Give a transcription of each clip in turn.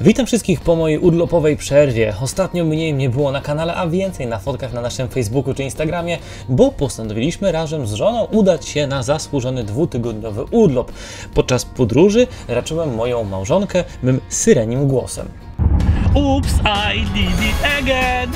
Witam wszystkich po mojej urlopowej przerwie. Ostatnio mniej mnie było na kanale, a więcej na fotkach na naszym Facebooku czy Instagramie, bo postanowiliśmy razem z żoną udać się na zasłużony dwutygodniowy urlop. Podczas podróży raczyłem moją małżonkę mym syrenim głosem. Oops, I did it again.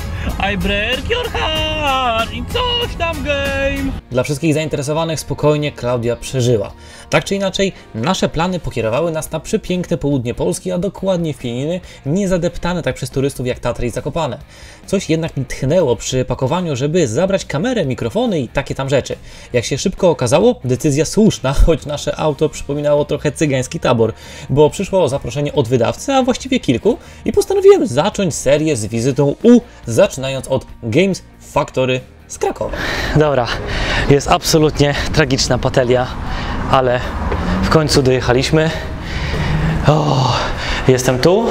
I break your heart in coś tam game. Dla wszystkich zainteresowanych spokojnie Klaudia przeżyła. Tak czy inaczej, nasze plany pokierowały nas na przepiękne południe Polski, a dokładnie w Pieniny, niezadeptane tak przez turystów jak Tatry i Zakopane. Coś jednak mi tchnęło przy pakowaniu, żeby zabrać kamerę, mikrofony i takie tam rzeczy. Jak się szybko okazało, decyzja słuszna, choć nasze auto przypominało trochę cygański tabor, bo przyszło zaproszenie od wydawcy, a właściwie kilku, i postanowiłem zacząć serię z wizytą u, zaczynając od Games Factory z Krakowa. Dobra, jest absolutnie tragiczna patelia, ale w końcu dojechaliśmy. O, jestem tu.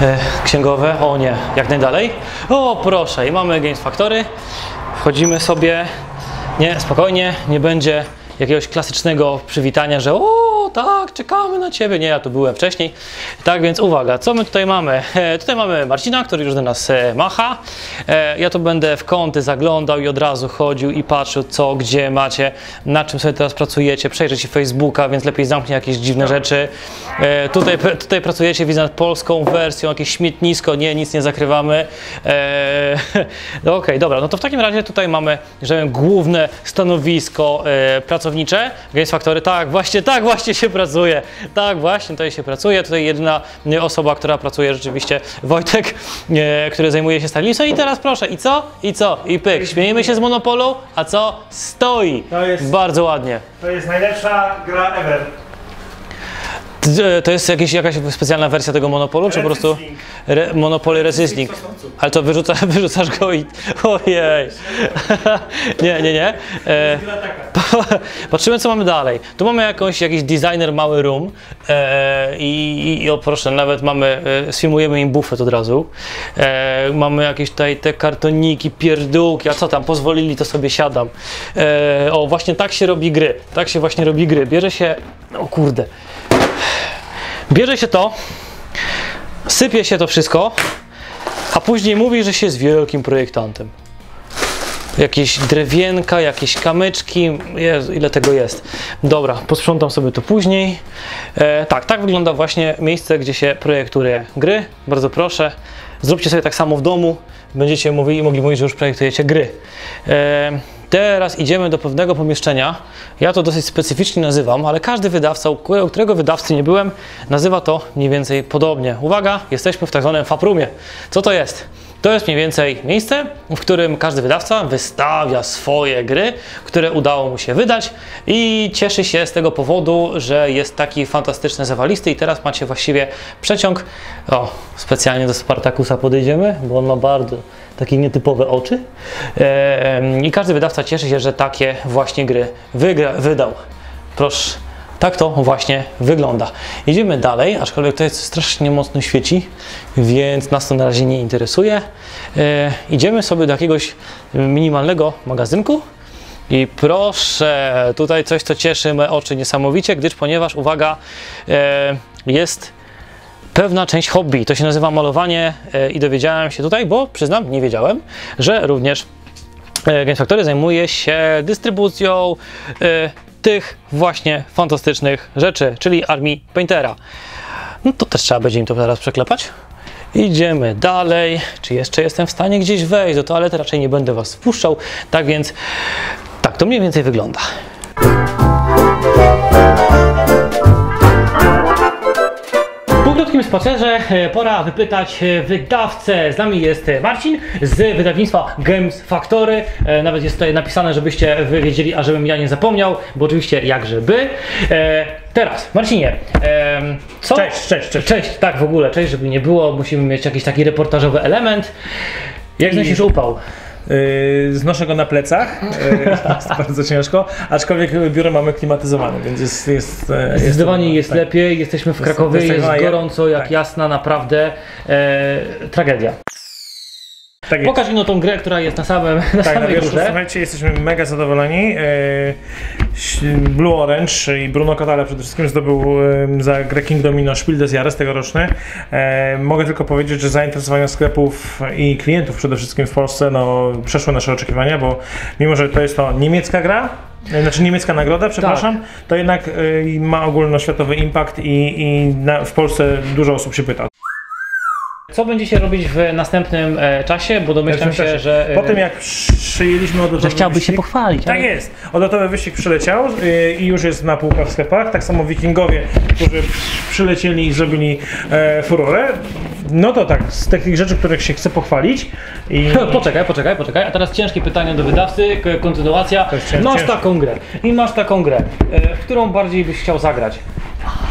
E, księgowe, o nie, jak najdalej. O, proszę, i mamy Games Factory. Wchodzimy sobie. Nie, spokojnie, nie będzie jakiegoś klasycznego przywitania, że o, tak, czekamy na Ciebie. Nie, ja tu byłem wcześniej. Tak więc uwaga, co my tutaj mamy? E, tutaj mamy Marcina, który już do nas e, macha. E, ja tu będę w kąty zaglądał i od razu chodził i patrzył, co, gdzie macie, na czym sobie teraz pracujecie. Przejrzę Ci Facebooka, więc lepiej zamknij jakieś dziwne rzeczy. E, tutaj, tutaj pracujecie, widzę nad polską wersją, jakieś śmietnisko. Nie, nic nie zakrywamy. E, no Okej, dobra, no to w takim razie tutaj mamy, że główne stanowisko e, pracownicze Games Factory. Tak, właśnie, tak właśnie się pracuje. Tak, właśnie tutaj się pracuje. Tutaj jedyna e, osoba, która pracuje rzeczywiście, Wojtek, e, który zajmuje się Starlimsem. I teraz proszę, i co? I co? I pyk. Śmiejemy się z Monopolu, a co? Stoi. To jest- Bardzo ładnie. To jest najlepsza gra ever. To jest jakieś, jakaś specjalna wersja tego Monopolu, czy po prostu. Re, Monopoly Resisting? Ale to wyrzuca, wyrzucasz go i... Ojej! nie, nie, nie. E. Patrzymy, co mamy dalej. Tu mamy jakąś, jakiś designer mały room e, i, i, i o proszę, nawet mamy, e, sfilmujemy im bufet od razu. E, mamy jakieś tutaj te kartoniki, pierdółki, a co tam, pozwolili, to sobie siadam. E, o, właśnie tak się robi gry. Tak się właśnie robi gry. Bierze się, o kurde, bierze się to, sypie się to wszystko, a później mówi, że się jest wielkim projektantem jakieś drewienka, jakieś kamyczki. Jezu, ile tego jest. Dobra, posprzątam sobie to później. E, tak, tak wygląda właśnie miejsce, gdzie się projektuje gry. Bardzo proszę, zróbcie sobie tak samo w domu. Będziecie mówili, mogli mówić, że już projektujecie gry. E, teraz idziemy do pewnego pomieszczenia. Ja to dosyć specyficznie nazywam, ale każdy wydawca, u którego- wydawcy nie byłem, nazywa to mniej więcej podobnie. Uwaga, jesteśmy w tak zwanym faprumie. Co to jest? To jest mniej więcej miejsce, w którym każdy wydawca wystawia swoje gry, które udało mu się wydać i cieszy się z tego powodu, że jest taki fantastyczny zawalisty i teraz macie właściwie przeciąg. O, specjalnie do Spartakusa podejdziemy, bo on ma bardzo takie nietypowe oczy. I każdy wydawca cieszy się, że takie właśnie gry wygra, wydał. Proszę. Tak to właśnie wygląda. Idziemy dalej, aczkolwiek to jest strasznie mocno świeci, więc nas to na razie nie interesuje. E, idziemy sobie do jakiegoś minimalnego magazynku i proszę, tutaj coś, co cieszy me oczy niesamowicie, gdyż ponieważ, uwaga, e, jest pewna część hobby. To się nazywa malowanie e, i dowiedziałem się tutaj, bo przyznam, nie wiedziałem, że również e, Games Factory zajmuje się dystrybucją tych właśnie fantastycznych rzeczy, czyli armii Paintera. No to też trzeba będzie im to teraz przeklepać. Idziemy dalej. Czy jeszcze jestem w stanie gdzieś wejść do toalety? Raczej nie będę Was wpuszczał. Tak więc, tak to mniej więcej wygląda. Krótkim spacerze e, pora wypytać e, wydawcę. Z nami jest e, Marcin z wydawnictwa Games Factory. Nawet jest tutaj napisane, żebyście wy wiedzieli, a żebym ja nie zapomniał, bo oczywiście jakże by. E, Teraz, Marcinie, co? Cześć, cześć, cześć. Cześć, tak w ogóle, cześć, żeby nie było, musimy mieć jakiś taki reportażowy element. Jak znosisz upał? Yy, znoszę go na plecach, yy, jest bardzo ciężko, aczkolwiek biuro mamy klimatyzowane, więc jest... jest, e, jest Zdecydowanie jest tak. lepiej, jesteśmy w Jest- Krakowie, jest tak jest gorąco jak tak. jasna, naprawdę e, tragedia. Tak. Pokaż ino tą grę, która jest na samym, na Tak, na samej wierzchu, górze. słuchajcie, jesteśmy mega zadowoleni. E, Blue Orange i Bruno Catala przede wszystkim zdobył za grę King Domino Spiel des Jahres tegoroczny. E, mogę tylko powiedzieć, że zainteresowania sklepów i klientów przede wszystkim w Polsce no, przeszły nasze oczekiwania, bo mimo, że to jest to niemiecka gra, e, znaczy niemiecka nagroda, przepraszam, to jednak e, ma ogólnoświatowy impact i, i na, w Polsce dużo osób się pyta. Co będziecie robić w następnym e, czasie? Bo domyślam się, że... e, Po tym jak przyjęliśmy odlotowy że chciałby się wyścig- pochwalić. Tak ale- jest. Odlotowy wyścig przyleciał yy, i już jest na półkach w sklepach. Tak samo wikingowie, którzy przylecieli i zrobili e, furorę. No to tak, z takich rzeczy, których się chce pochwalić. I Poczekaj, poczekaj, poczekaj. A teraz ciężkie pytanie do wydawcy, k- kontynuacja. To jest cię- Masz ciężkie. taką grę i masz taką grę, e, w którą bardziej byś chciał zagrać?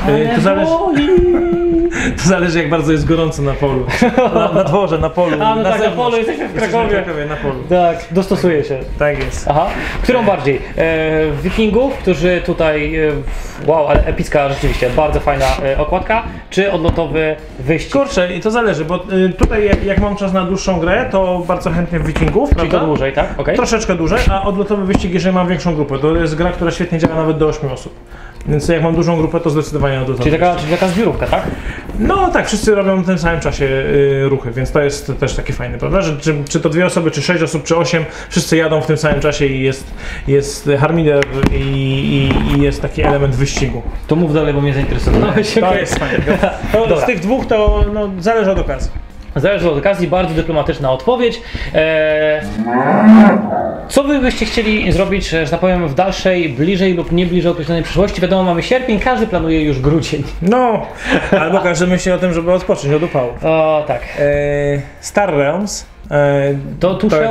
E, to, zależy, to zależy jak bardzo jest gorąco na polu. Na, na dworze, na polu. A, no tak, na zewnątrz. polu, jesteśmy w Jesteśmy Krakowie. na polu. Tak, dostosuję się. Tak jest. Aha. Którą bardziej? E, Wikingów, którzy tutaj. E, wow, ale epicka rzeczywiście, bardzo fajna e, okładka, czy odlotowy wyścig? Kurczę, i to zależy, bo y, tutaj jak, jak mam czas na dłuższą grę, to bardzo chętnie w wikingów, Czyli prawda? to dłużej, tak? Okej. Troszeczkę dłużej, a odlotowy wyścig, jeżeli mam większą grupę. To jest gra, która świetnie działa nawet do 8 osób. Więc jak mam dużą grupę, to zdecydowanie odlotowy Czyli taka, czyli taka zbiórówka, tak? No tak, wszyscy robią w tym samym czasie y, ruchy, więc to jest też takie fajne, prawda? Że, czy, czy to dwie osoby, czy sześć osób, czy osiem, wszyscy jadą w tym samym czasie i jest, jest harmider i, i, i jest taki element wyścigu. To mów dalej, bo mnie zainteresowałeś. To Okej. jest fajne. To, z tych dwóch to no, zależy od okazji. Zależy od okazji, bardzo dyplomatyczna odpowiedź. Eee, co wy byście chcieli zrobić, że tak powiem, w dalszej, bliżej lub nie bliżej określonej przyszłości? Wiadomo, mamy sierpień, każdy planuje już grudzień. No, albo każdy myśli o tym, żeby odpocząć od upałów. O, tak. E, Star Realms. E, To tuszę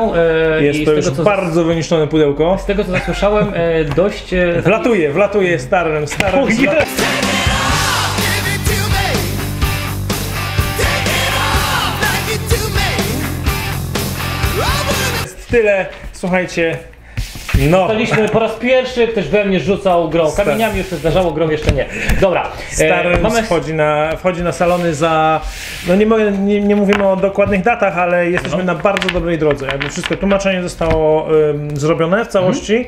e, jest to już tego, bardzo wyniszczone pudełko. z tego co zasłyszałem, dość... Wlatuje, wlatuje Star Realms. Star Realms Tyle, słuchajcie. No, Zostaliśmy po raz pierwszy, ktoś we mnie rzucał grą. Kamieniami już się zdarzało, grą jeszcze nie. Dobra, Star Realms mamy... wchodzi, na, wchodzi na salony za. No nie, nie, nie mówimy o dokładnych datach, ale jesteśmy No. na bardzo dobrej drodze. Jakby wszystko tłumaczenie zostało em, zrobione w całości.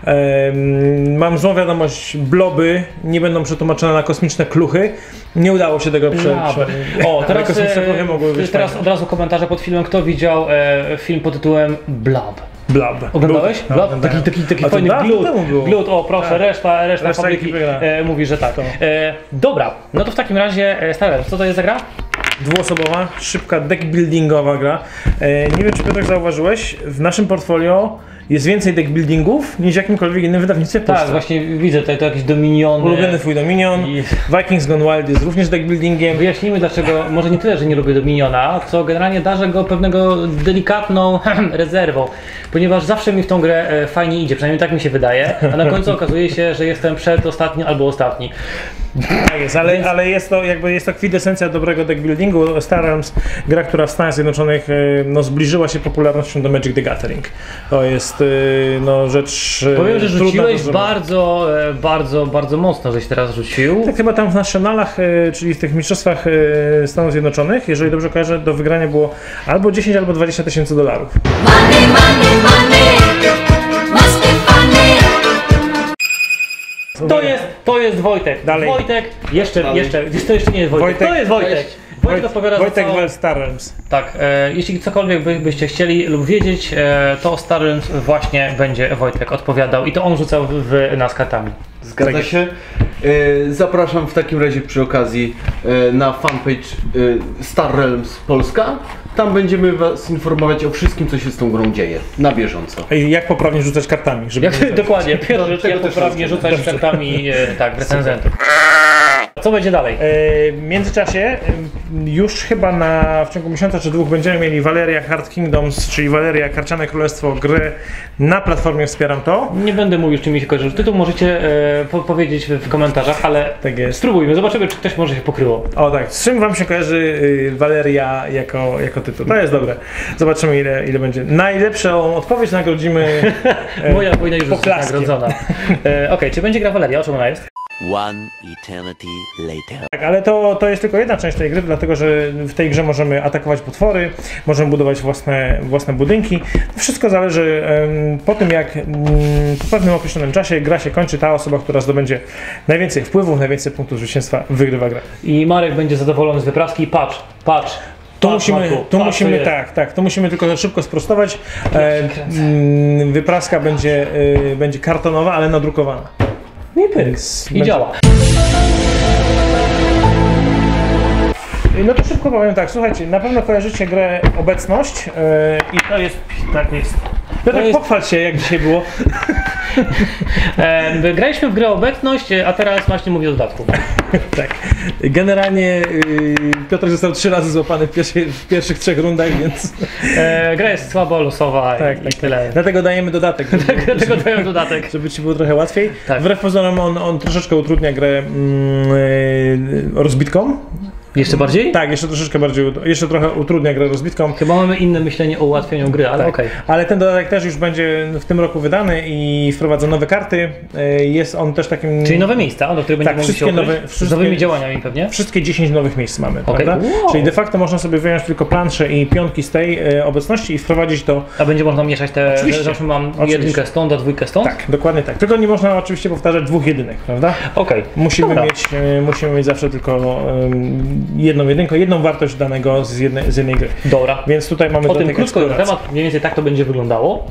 Mhm. Em, mam złą wiadomość, bloby nie będą przetłumaczone na kosmiczne kluchy. Nie udało się tego prze, Dobra. prze... O, teraz, kosmiczne kluchy e, mogły być teraz fajne. od razu komentarze pod filmem. Kto widział e, film pod tytułem Blob? Blab. Oglądałeś? No, Blob? oglądałem. Taki, taki, taki fajny glut. Glut, o proszę, Tak. reszta, reszta, Reszta fabryki e, mówi, że tak. E, dobra, no to w takim razie, e, Starler, co to jest za gra? Dwuosobowa, szybka deck buildingowa gra. E, nie wiem, czy Piotrek zauważyłeś, w naszym portfolio jest więcej deck buildingów niż jakimkolwiek innym wydawnictwie Tak, Polsce. właśnie widzę tutaj to jakieś dominiony. Ulubiony twój Dominion, I- Vikings Gone Wild jest również deck buildingiem. Wyjaśnijmy dlaczego, może nie tyle, że nie lubię Dominiona, co generalnie darzę go pewnego delikatną rezerwą, ponieważ zawsze mi w tą grę e, fajnie idzie, przynajmniej tak mi się wydaje, a na końcu okazuje się, że jestem przedostatni albo ostatni. Tak jest, ale, ale jest to jakby jest to kwintesencja dobrego deck buildingu. Star Realms, gra, która w Stanach Zjednoczonych e, no, zbliżyła się popularnością do Magic the Gathering. To jest e, no, rzecz e, Powiem, że rzuciłeś bardzo, e, bardzo, bardzo mocno, żeś teraz rzucił. Tak chyba tam w nationalach, e, czyli w tych mistrzostwach Stanów Zjednoczonych, jeżeli dobrze kojarzę, do wygrania było albo 10, albo 20 tysięcy dolarów. Money, money, money. Must be funny. To jest, to jest Wojtek. Dalej. Wojtek, jeszcze, jeszcze, to jeszcze nie jest Wojtek. Wojtek. To jest Wojtek. Wojtek odpowiada Wojtek za Star Realms. Tak, e, jeśli cokolwiek by, byście chcieli lub wiedzieć, e, to o Starym właśnie będzie Wojtek odpowiadał i to on rzucał w, w nas kartami. Zgadza Tak. się. E, Zapraszam w takim razie przy okazji e, na fanpage e, Star Realms Polska. Tam będziemy Was informować o wszystkim, co się z tą grą dzieje na bieżąco. Ej, Jak poprawnie rzucać kartami? Żeby Jak, dokładnie, pierwsza rzecz, jak poprawnie rzucać kartami e, tak, recenzentów. Co będzie dalej? E, W międzyczasie już chyba na, w ciągu miesiąca czy dwóch będziemy mieli Valeria Hard Kingdoms, czyli Valeria Karciane Królestwo gry na platformie Wspieram To. Nie będę mówił, czy mi się kojarzy tytuł, możecie e, po, powiedzieć w, komentarzach, ale Tak jest. spróbujmy, zobaczymy, czy ktoś może się pokryło. O tak, z czym wam się kojarzy y, Valeria jako, jako tytuł? To jest dobre. Zobaczymy ile, ile będzie. Najlepszą odpowiedź nagrodzimy. Moja wojna już jest nagrodzona. E, Okej, czy będzie gra Valeria? O czym ona jest? One eternity later. Tak, ale to, to jest tylko jedna część tej gry, dlatego że w tej grze możemy atakować potwory, możemy budować własne, własne budynki. Wszystko zależy em, po tym, jak mm, po pewnym określonym czasie gra się kończy, ta osoba, która zdobędzie najwięcej wpływów, najwięcej punktów zwycięstwa, wygrywa grę. I Marek będzie zadowolony z wypraski. Patrz, patrz. Patrz, musimy, Marku, musimy to jest. tak, tak, tu musimy tylko szybko sprostować. E, mm, wypraska będzie, e, będzie kartonowa, ale nadrukowana. I pyk. Więc I będzie- działa. No to szybko powiem tak, słuchajcie, na pewno kojarzycie grę Obecność e, i to jest, tak jest. Piotrek, jest- pochwal się, jak dzisiaj było. E, graliśmy w grę obecność, a teraz właśnie mówię o dodatku. Tak. Generalnie y, Piotr został trzy razy złapany w, pierwszej, w pierwszych trzech rundach, więc E, gra jest słabo losowa tak, i, tak, i tyle. dlatego dajemy dodatek, żeby, Dlatego daję dodatek. żeby ci było trochę łatwiej. Tak. Wbrew pozorom on, on troszeczkę utrudnia grę mm, y, rozbitką. Jeszcze bardziej? Tak, jeszcze troszeczkę bardziej, jeszcze trochę utrudnia grę rozbitką. Chyba mamy inne myślenie o ułatwieniu gry, ale Tak. okej. Ale ten dodatek też już będzie w tym roku wydany i wprowadza nowe karty. Y, Jest on też takim... Czyli nowe miejsca, do których będziemy mogli się wszystkie nowe- Z nowymi działaniami pewnie? Wszystkie 10 nowych miejsc mamy, Okej. prawda? Wow. Czyli de facto można sobie wyjąć tylko plansze i pionki z tej e, obecności i wprowadzić to. A będzie można mieszać te, Oczywiście. że zawsze mam Oczywiście. jedynkę stąd, a dwójkę stąd? Tak, dokładnie tak. Tylko nie można oczywiście powtarzać dwóch jedynek, prawda? Okej. Musimy Dobra. mieć, e, musimy mieć zawsze tylko em, jedną jedynkę, jedną wartość danego z jednej, z jednej gry. Dobra. Więc tutaj mamy O tym krótko na temat, mniej więcej tak to będzie wyglądało.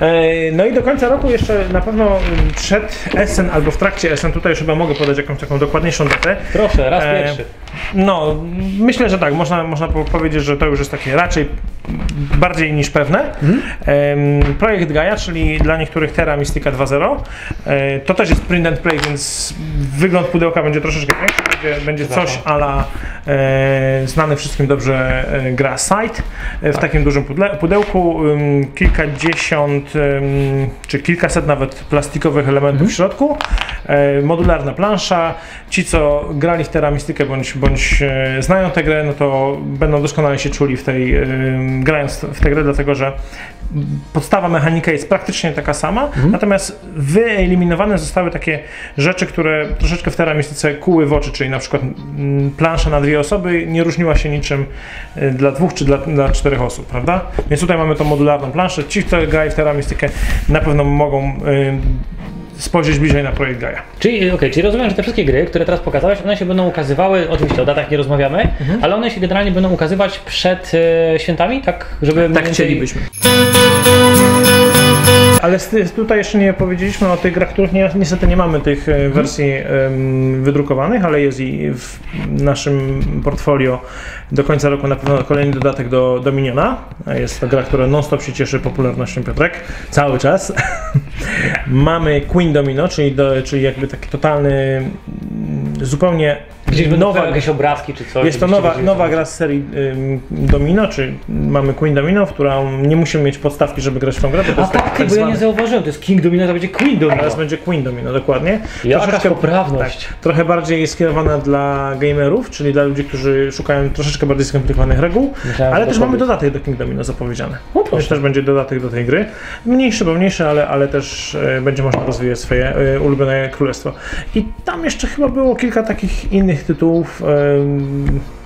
E, No i do końca roku jeszcze na pewno przed Essen albo w trakcie Essen, tutaj już chyba mogę podać jakąś taką dokładniejszą datę. Proszę, raz E, pierwszy. No, myślę, że tak. Można, można po- powiedzieć, że to już jest takie raczej bardziej niż pewne. Em, projekt Gaia, czyli dla niektórych Terra Mystica 2.0. E, to też jest print and play, więc wygląd pudełka będzie troszeczkę większy. Będzie, będzie coś ala e, znany wszystkim dobrze e, gra Sight e, w takim dużym pudełku. Kilkadziesiąt czy kilkaset nawet plastikowych elementów w środku. E, modularna plansza. Ci, co grali w Terra Mystikę bądź, bądź e, znają tę grę, no to będą doskonale się czuli w tej, grając w tę grę, dlatego że podstawa mechanika jest praktycznie taka sama, natomiast wyeliminowane zostały takie rzeczy, które troszeczkę w Terra Mystice kuły w oczy, czyli na przykład mm, plansza na dwie osoby nie różniła się niczym e, dla dwóch czy dla, dla czterech osób, prawda? Więc tutaj mamy tą modularną planszę. Ci, kto grają w Terra Mystikę na pewno mogą e, spojrzeć bliżej na projekt Gaia. Czyli, okej, czyli rozumiem, że te wszystkie gry, które teraz pokazałeś, one się będą ukazywały, oczywiście o datach nie rozmawiamy, Mhm. ale one się generalnie będą ukazywać przed e, świętami, tak? Żeby mniej więcej- Ale tutaj jeszcze nie powiedzieliśmy o tych grach, których nie, niestety nie mamy tych e, wersji em, wydrukowanych, ale jest i w naszym portfolio do końca roku na pewno kolejny dodatek do Dominiona. Jest to gra, która non-stop się cieszy popularnością Piotrek, cały czas. mamy Queen Domino, czyli, do, czyli jakby taki totalny, mm, zupełnie Gdzieś nowa, jakieś obrazki czy coś. jest to nowa, nowa gra z serii ym, Domino, czy mamy Queen Domino, w którą nie musimy mieć podstawki, żeby grać w tą grę. To A jest tak, bo ja nie zauważyłem, to jest King Domino, to będzie Queen Domino. Teraz będzie Queen Domino, dokładnie. Troszeczkę- poprawność. Tak, trochę bardziej jest skierowana dla gamerów, czyli dla ludzi, którzy szukają troszeczkę bardziej skomplikowanych reguł, Myślałem, ale też mamy dodatek do King Domino zapowiedziany. O, proszę. Więc też będzie dodatek do tej gry. Mniejszy, bo mniejszy, ale, ale też e, będzie można rozwijać swoje e, ulubione królestwo. I tam jeszcze chyba było kilka takich innych tytułów.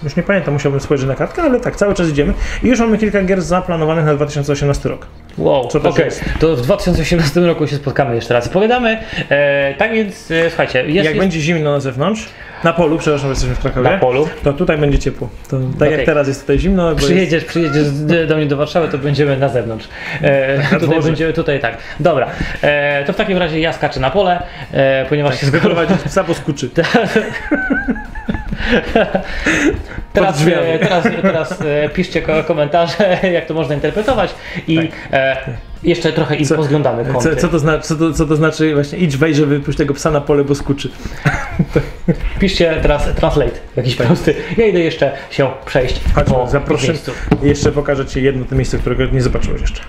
już nie pamiętam, musiałbym spojrzeć na kartkę, ale tak, cały czas idziemy. I już mamy kilka gier zaplanowanych na 2018 rok. Wow, Co też okej. jest. To w 2018 roku się spotkamy jeszcze raz i pogadamy. E, tak więc, e, słuchajcie, jest, Jak jest będzie zimno na zewnątrz, na polu, przepraszam, jesteśmy w Krakowie. na polu. To tutaj będzie ciepło. To, tak Okej. jak teraz jest tutaj zimno, bo jest, Przyjedziesz, przyjedziesz do mnie do Warszawy, to będziemy na zewnątrz. E, tutaj dworze. będziemy, tutaj tak. Dobra, e, to w takim razie ja skaczę na pole, e, ponieważ się wyprowadzić psa po skuczy. Teraz, e, teraz, teraz e, piszcie ko- komentarze, jak to można interpretować i e, jeszcze trochę pozglądamy Co, kąty. co, to znaczy, co, to, co to znaczy właśnie idź wejdź, żeby wypuść tego psa na pole, bo skuczy. Piszcie teraz translate jakiś prosty. Ja idę jeszcze się przejść Chodź, po zaproszę. Jeszcze pokażę Ci jedno to miejsce, którego nie zobaczyłeś jeszcze.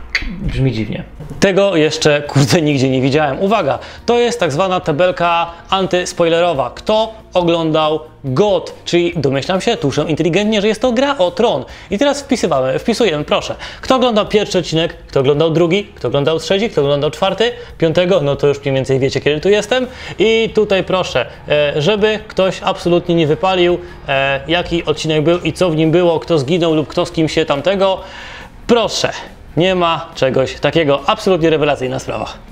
brzmi dziwnie. Tego jeszcze, kurde, nigdzie nie widziałem. Uwaga, to jest tak zwana tabelka antyspoilerowa. Kto oglądał GOT, czyli domyślam się tuszę inteligentnie, że jest to gra o tron. I teraz wpisywamy, wpisujemy, proszę. Kto oglądał pierwszy odcinek, kto oglądał drugi, kto oglądał trzeci, kto oglądał czwarty, piątego, no to już mniej więcej wiecie, kiedy tu jestem. I tutaj proszę, e, żeby ktoś absolutnie nie wypalił, e, jaki odcinek był i co w nim było, kto zginął lub kto z kim się tamtego. Proszę, nie ma czegoś takiego. Absolutnie rewelacyjna sprawa.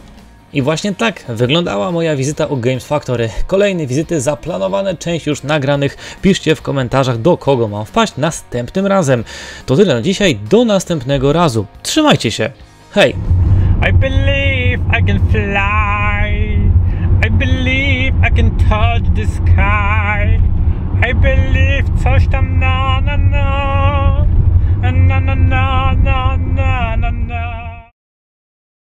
I właśnie tak wyglądała moja wizyta u Games Factory. Kolejne wizyty zaplanowane, część już nagranych. Piszcie w komentarzach do kogo mam wpaść następnym razem. To tyle na dzisiaj, do następnego razu. Trzymajcie się, hej! I believe I can fly. I believe I can touch the sky. I believe coś tam na na na na na na na na na